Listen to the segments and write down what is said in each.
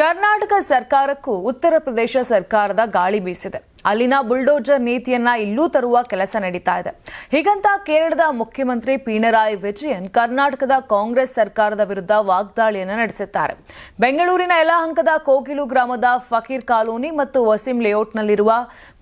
ಕರ್ನಾಟಕ ಸರ್ಕಾರಕ್ಕೂ ಉತ್ತರ ಪ್ರದೇಶ ಸರ್ಕಾರದ ಗಾಳಿ ಬೀಸಿದೆ. ಅಲ್ಲಿನ ಬುಲ್ಡೋಜರ್ ನೀತಿಯನ್ನ ಇಲ್ಲೂ ತರುವ ಕೆಲಸ ನಡೀತಾ ಇದೆ. ಹೀಗಂತ ಕೇರಳದ ಮುಖ್ಯಮಂತ್ರಿ ಪಿಣರಾಯಿ ವಿಜಯನ್ ಕರ್ನಾಟಕದ ಕಾಂಗ್ರೆಸ್ ಸರ್ಕಾರದ ವಿರುದ್ಧ ವಾಗ್ದಾಳಿಯನ್ನು ನಡೆಸಿದ್ದಾರೆ. ಬೆಂಗಳೂರಿನ ಯಲಹಂಕದ ಕೋಗಿಲು ಗ್ರಾಮದ ಫಕೀರ್ ಕಾಲೋನಿ ಮತ್ತು ವಸೀಂ ಲೇಔಟ್ನಲ್ಲಿರುವ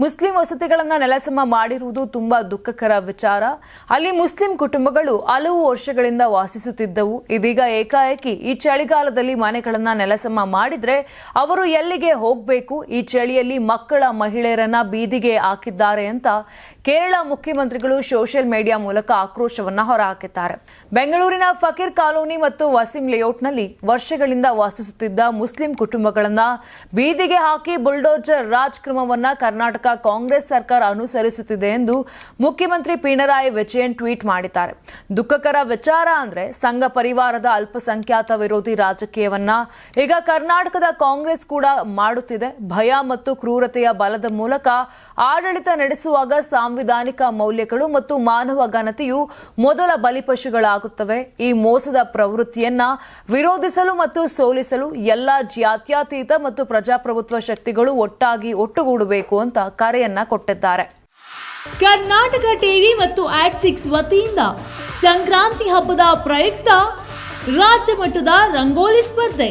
ಮುಸ್ಲಿಂ ವಸತಿಗಳನ್ನು ನೆಲಸಮ ಮಾಡಿರುವುದು ತುಂಬಾ ದುಃಖಕರ ವಿಚಾರ. ಅಲ್ಲಿ ಮುಸ್ಲಿಂ ಕುಟುಂಬಗಳು ಹಲವು ವರ್ಷಗಳಿಂದ ವಾಸಿಸುತ್ತಿದ್ದವು. ಇದೀಗ ಏಕಾಏಕಿ ಈ ಚಳಿಗಾಲದಲ್ಲಿ ಮನೆಗಳನ್ನು ನೆಲಸಮ ಮಾಡಿದ್ರೆ ಅವರು ಎಲ್ಲಿಗೆ ಹೋಗಬೇಕು? ಈ ಚಳಿಯಲ್ಲಿ ಮಕ್ಕಳ ಮಹಿಳೆಯರನ್ನ ಬೀದಿಗೆ ಹಾಕಿದ್ದಾರೆ ಅಂತ ಕೇರಳ ಮುಖ್ಯಮಂತ್ರಿಗಳು ಸೋಷಿಯಲ್ ಮೀಡಿಯಾ ಮೂಲಕ ಆಕ್ರೋಶವನ್ನ ಹೊರಹಾಕಿದ್ದಾರೆ. ಬೆಂಗಳೂರಿನ ಫಕೀರ್ ಕಾಲೋನಿ ಮತ್ತು ವಸಿಂ ಲೇಔಟ್ನಲ್ಲಿ ವರ್ಷಗಳಿಂದ ವಾಸಿಸುತ್ತಿದ್ದ ಮುಸ್ಲಿಂ ಕುಟುಂಬಗಳನ್ನ ಬೀದಿಗೆ ಹಾಕಿ ಬುಲ್ಡೋಜರ್ ರಾಜ್ ಕ್ರಮವನ್ನ ಕರ್ನಾಟಕ ಕಾಂಗ್ರೆಸ್ ಸರ್ಕಾರ ಅನುಸರಿಸುತ್ತಿದೆ ಎಂದು ಮುಖ್ಯಮಂತ್ರಿ ಪಿಣರಾಯಿ ವಿಜಯನ್ ಟ್ವೀಟ್ ಮಾಡಿದ್ದಾರೆ. ದುಃಖಕರ ವಿಚಾರ ಅಂದ್ರೆ ಸಂಘ ಪರಿವಾರದ ಅಲ್ಪಸಂಖ್ಯಾತ ವಿರೋಧಿ ರಾಜಕೀಯವನ್ನ ಈಗ ಕರ್ನಾಟಕದ ಕಾಂಗ್ರೆಸ್ ಕೂಡ ಮಾಡುತ್ತಿದೆ. ಭಯ ಮತ್ತು ಕ್ರೂರತೆಯ ಬಲದ ಮೂಲಕ ಆಡಳಿತ ನಡೆಸುವಾಗ ಸಾಂವಿಧಾನಿಕ ಮೌಲ್ಯಗಳು ಮತ್ತು ಮಾನವ ಘನತೆಯು ಮೊದಲ ಬಲಿಪಶುಗಳಾಗುತ್ತವೆ. ಈ ಮೋಸದ ಪ್ರವೃತ್ತಿಯನ್ನ ವಿರೋಧಿಸಲು ಮತ್ತು ಸೋಲಿಸಲು ಎಲ್ಲ ಜಾತ್ಯಾತೀತ ಮತ್ತು ಪ್ರಜಾಪ್ರಭುತ್ವ ಶಕ್ತಿಗಳು ಒಟ್ಟಾಗಿ ಒಟ್ಟುಗೂಡಬೇಕು ಅಂತ ಕರೆಯನ್ನ ಕೊಟ್ಟಿದ್ದಾರೆ. ಕರ್ನಾಟಕ ಟಿವಿ ಮತ್ತು ಆಟ್ ಸಿಕ್ಸ್ ವತಿಯಿಂದ ಸಂಕ್ರಾಂತಿ ಹಬ್ಬದ ಪ್ರಯುಕ್ತ ರಾಜ್ಯ ಮಟ್ಟದ ರಂಗೋಲಿ ಸ್ಪರ್ಧೆ.